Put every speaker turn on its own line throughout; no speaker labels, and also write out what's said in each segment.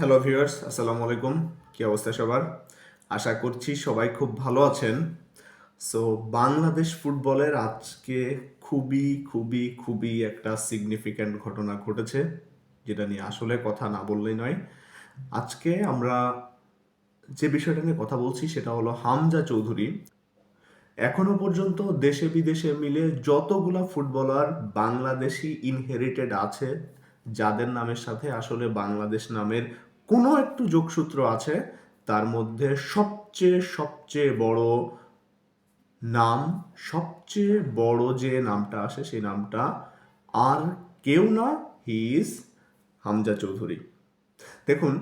Hello viewers আসসালামু আলাইকুম কি অবস্থা সবার? আশা করছি সবাই খুব ভালো আছেন। সো বাংলাদেশ ফুটবলের আজকে খুবই খুবই খুবই একটা সিগনিফিক্যান্ট ঘটনা ঘটেছে, যেটা নিয়ে আসলে কথা না বললেই নয়। আজকে আমরা যে বিষয়টা নিয়ে কথা বলছি, সেটা হলো হামজা চৌধুরী। এখনও পর্যন্ত দেশে বিদেশে মিলে যতগুলা ফুটবলার বাংলাদেশি ইনহেরিটেড আছে, যাদের নামের সাথে আসলে বাংলাদেশ নামের কোনো একটু যোগসূত্র আছে, তার মধ্যে সবচেয়ে সবচেয়ে বড় নাম, সবচেয়ে বড় যে নামটা আসে সেই নামটা আর কেউ না হি ইজ হামজা চৌধুরী। দেখুন,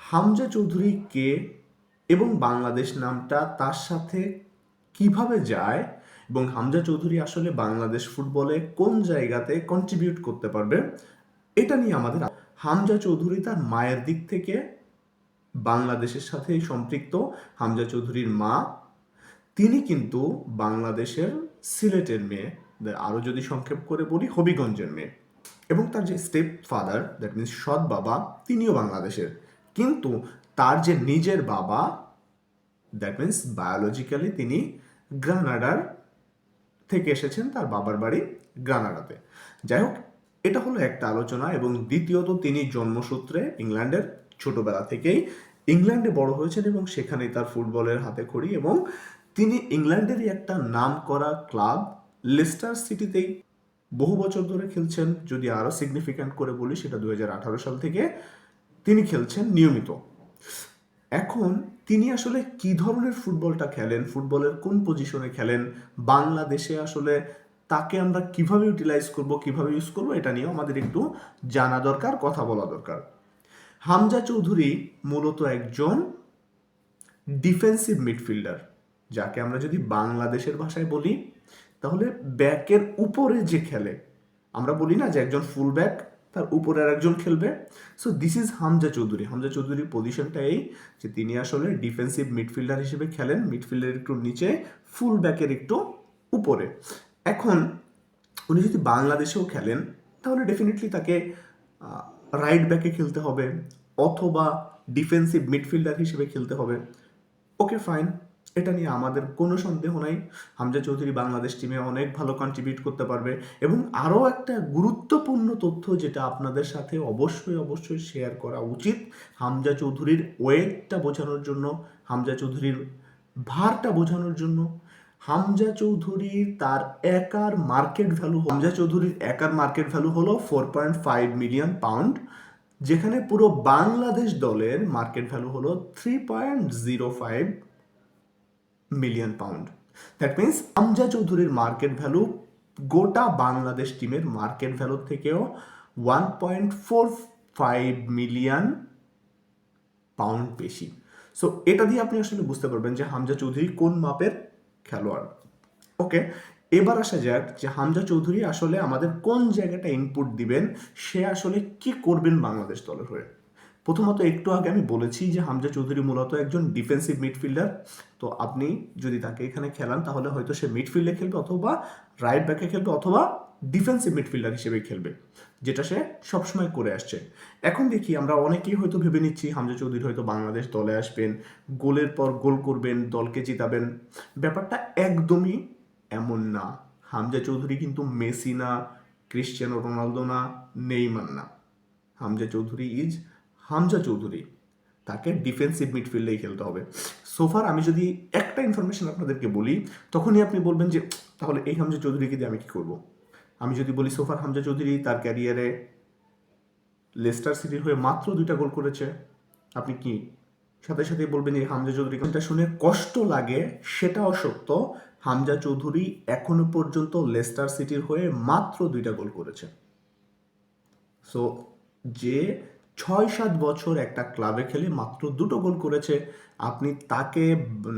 হামজা চৌধুরী কে এবং বাংলাদেশ নামটা তার সাথে কীভাবে যায় এবং হামজা চৌধুরী আসলে বাংলাদেশ ফুটবলে কোন জায়গাতে কন্ট্রিবিউট করতে পারবে, এটা নিয়ে আমাদের হামজা চৌধুরী তার মায়ের দিক থেকে বাংলাদেশের সাথেই সম্পৃক্ত। হামজা চৌধুরীর মা, তিনি কিন্তু বাংলাদেশের সিলেটের মেয়ে। আরও যদি সংক্ষেপ করে বলি, হবিগঞ্জের মেয়ে। এবং তার যে স্টেপ ফাদার দ্যাট মিনস সৎ বাবা, তিনিও বাংলাদেশের। কিন্তু তার যে নিজের বাবা দ্যাট মিনস বায়োলজিক্যালি তিনি গ্রানাডার থেকে এসেছেন, তার বাবার বাড়ি গ্রানাডাতে যাই হোক এটা হলো একটা আলোচনা এবং দ্বিতীয়ত তিনি জন্মসূত্রে ইংল্যান্ডের ছোটবেলা থেকেই ইংল্যান্ডে বড় হয়েছেন এবং সেখানেই তার ফুটবলের হাতে খড়ি এবং তিনি ইংল্যান্ডেরই একটা নাম করা ক্লাব লেস্টার সিটিতেই বহু বছর ধরে খেলছেন, যদি আরও সিগনিফিক্যান্ট করে বলি সেটা দুই হাজার আঠারো সাল থেকে তিনি খেলছেন নিয়মিত। এখন তিনি আসলে কি ধরনের ফুটবলটা খেলেন, ফুটবলের কোন পজিশনে খেলেন, বাংলাদেশে আসলে তাকে আমরা কীভাবে ইউটিলাইজ করব, কীভাবে ইউজ করব, এটা নিয়েও আমাদের একটু জানা দরকার, কথা বলা দরকার। হামজা চৌধুরী মূলত একজন ডিফেন্সিভ মিডফিল্ডার যাকে আমরা যদি বাংলাদেশের ভাষায় বলি, তাহলে ব্যাকের উপরে যে খেলে, আমরা বলি না যে একজন ফুল ব্যাক তার উপরে আর একজন খেলবে। So this is Hamza Choudhury. Hamza চৌধুরীর পজিশনটা এই যে তিনি আসলে ডিফেন্সিভ মিডফিল্ডার হিসেবে খেলেন মিডফিল্ডের একটু নিচে ফুল ব্যাকের একটু উপরে। এখন উনি যদি বাংলাদেশেও খেলেন, তাহলে ডেফিনেটলি তাকে রাইট ব্যাকে খেলতে হবে অথবা ডিফেন্সিভ মিডফিল্ডার হিসেবে খেলতে হবে। ওকে ফাইন এটা নিয়ে আমাদের কোনো সন্দেহ নাই। হামজা চৌধুরী বাংলাদেশ টিমে অনেক ভালো কন্ট্রিবিউট করতে পারবে। এবং আরও একটা গুরুত্বপূর্ণ তথ্য যেটা আপনাদের সাথে অবশ্যই অবশ্যই শেয়ার করা উচিত, হামজা চৌধুরীর ওয়েটটা বোঝানোর জন্য, হামজা চৌধুরীর ভারটা বোঝানোর জন্য। হামজা চৌধুরীর তার একার মার্কেট ভ্যালু হামজা চৌধুরীর একার মার্কেট ভ্যালু হলো four point five million pound যেখানে পুরো বাংলাদেশ দলের মার্কেট ভ্যালু হলো three point zero five million pound that means Hamza চৌধুরীর মার্কেট ভ্যালু গোটা বাংলাদেশ টিমের মার্কেট ভ্যালু থেকেও one point four five million pound বেশি। সো এটা দিয়ে আপনি আসলে বুঝতে পারবেন যে হামজা চৌধুরী কোন মাপের খেলোয়াড়। ওকে এবার আসা যাক যে হামজা চৌধুরী আসলে আমাদের কোন জায়গাটা ইনপুট দিবেন, সে আসলে কি করবেন বাংলাদেশ দলের হয়ে। প্রথমত একটু আগে আমি বলেছি যে হামজা চৌধুরী মূলত একজন ডিফেন্সিভ মিডফিল্ডার তো আপনি যদি তাকে এখানে খেলান, তাহলে হয়তো সে মিডফিল্ডে খেলবে অথবা রাইট ব্যাকে খেলবে অথবা ডিফেন্সিভ মিডফিল্ডার হিসেবে খেলবে। যেটা সে সবসময় করে আসছে। এখন দেখি আমরা অনেকেই হয়তো ভেবে নিচ্ছি, হামজা চৌধুরী হয়তো বাংলাদেশ দলে আসবেন, গোলের পর গোল করবেন, দলকে জিতাবেন। ব্যাপারটা একদমই এমন না। হামজা চৌধুরী কিন্তু মেসি না, ক্রিশ্চিয়ানো রোনালদো না, নেইমার না। হামজা চৌধুরী ইজ হামজা চৌধুরী। তাকে ডিফেন্সিভ মিডফিল্ডেই খেলতে হবে। সোফার আমি যদি একটা ইনফরমেশন আপনাদেরকে বলি, তখনই আপনি বলবেন যে, তাহলে এই হামজা চৌধুরীকে দিয়ে আমি কী করব? আমি যদি বলি সোফার হামজা চৌধুরী, তার ক্যারিয়ারে লেস্টার সিটির হয়ে মাত্র দুইটা গোল করেছে। আপনি কি সাথে সাথে বলবেন যে হামজা চৌধুরী এটা শুনে কষ্ট লাগে সেটাও সত্য হামজা চৌধুরী এখনও পর্যন্ত লেস্টার সিটির হয়ে মাত্র দুইটা গোল করেছে। সো যে ছয় সাত বছর একটা ক্লাবে খেলে মাত্র দুটো গোল করেছে, আপনি তাকে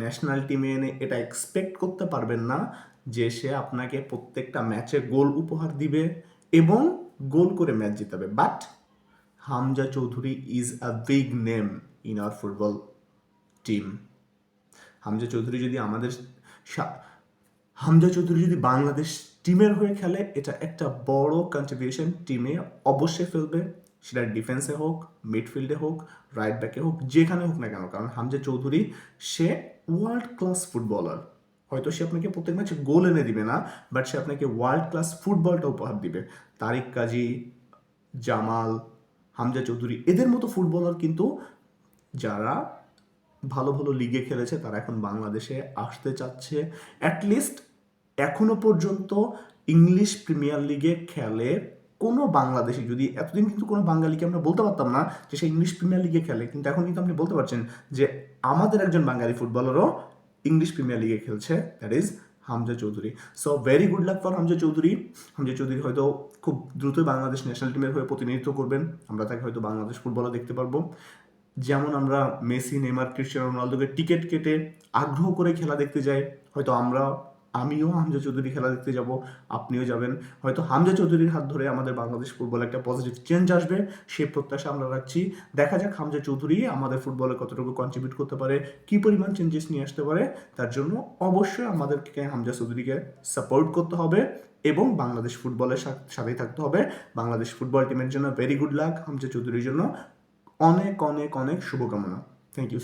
ন্যাশনাল টিমে এনে এটা এক্সপেক্ট করতে পারবেন না। যে সে আপনাকে প্রত্যেকটা ম্যাচে গোল উপহার দিবে এবং গোল করে match জিতাবে। But Hamza Choudhury is a big name in our football team Hamza Choudhury যদি আমাদের হামজা চৌধুরী যদি বাংলাদেশ টিমের হয়ে খেলে, এটা একটা বড় কন্ট্রিবিউশন টিমে অবশ্যই ফেলবে। সেটা ডিফেন্সে হোক মিডফিল্ডে হোক রাইট ব্যাকে হোক, যেখানে হোক না কেন। কারণ হামজা চৌধুরী সে ওয়ার্ল্ড ক্লাস ফুটবলার হয়তো সে আপনাকে প্রত্যেক ম্যাচে গোল এনে দিবে না বাট সে আপনাকে ওয়ার্ল্ড ক্লাস ফুটবলটা উপহার দিবে। তারিক কাজী, জামাল, হামজা চৌধুরী, এদের মতো ফুটবলার কিন্তু যারা ভালো ভালো লিগে খেলেছে, তারা এখন বাংলাদেশে আসতে চাচ্ছে। অ্যাটলিস্ট এখনও পর্যন্ত ইংলিশ প্রিমিয়ার লিগে খেলে কোনো বাংলাদেশি, যদি এতদিন কিন্তু কোনো বাঙালিকে আমরা বলতে পারতাম না যে সে ইংলিশ প্রিমিয়ার লিগে খেলে, কিন্তু এখন কিন্তু আপনি বলতে পারছেন যে আমাদের একজন বাঙালি ফুটবলারও ইংলিশ প্রিমিয়ার লিগে খেলছে that is Hamza Choudhury. So very good luck for Hamza Choudhury. Hamza Choudhury হয়তো খুব দ্রুতই বাংলাদেশ ন্যাশনাল টিমের হয়ে প্রতিনিধিত্ব করবেন। আমরা তাকে হয়তো বাংলাদেশ ফুটবলে দেখতে পারব। যেমন আমরা মেসি নেমার ক্রিস্টিয়ানো রোনালদোকে টিকিট কেটে আগ্রহ করে খেলা দেখতে যাই। হয়তো আমরা আমিও হামজা চৌধুরী খেলা দেখতে যাব, আপনিও যাবেন। হয়তো হামজা চৌধুরীর হাত ধরে আমাদের বাংলাদেশ ফুটবলে একটা পজিটিভ চেঞ্জ আসবে, সেই প্রত্যাশা আমরা রাখছি। দেখা যাক হামজা চৌধুরী আমাদের ফুটবলে কতটুকু কন্ট্রিবিউট করতে পারে, কি পরিমাণ চেঞ্জেস নিয়ে আসতে পারে, তার জন্য অবশ্যই আমাদেরকে হামজা চৌধুরীকে সাপোর্ট করতে হবে এবং বাংলাদেশ ফুটবলের সাথ- সাথেই থাকতে হবে। বাংলাদেশ ফুটবল টিমের জন্য ভেরি গুড লাক হামজা চৌধুরীর জন্য অনেক অনেক অনেক শুভকামনা। Thank you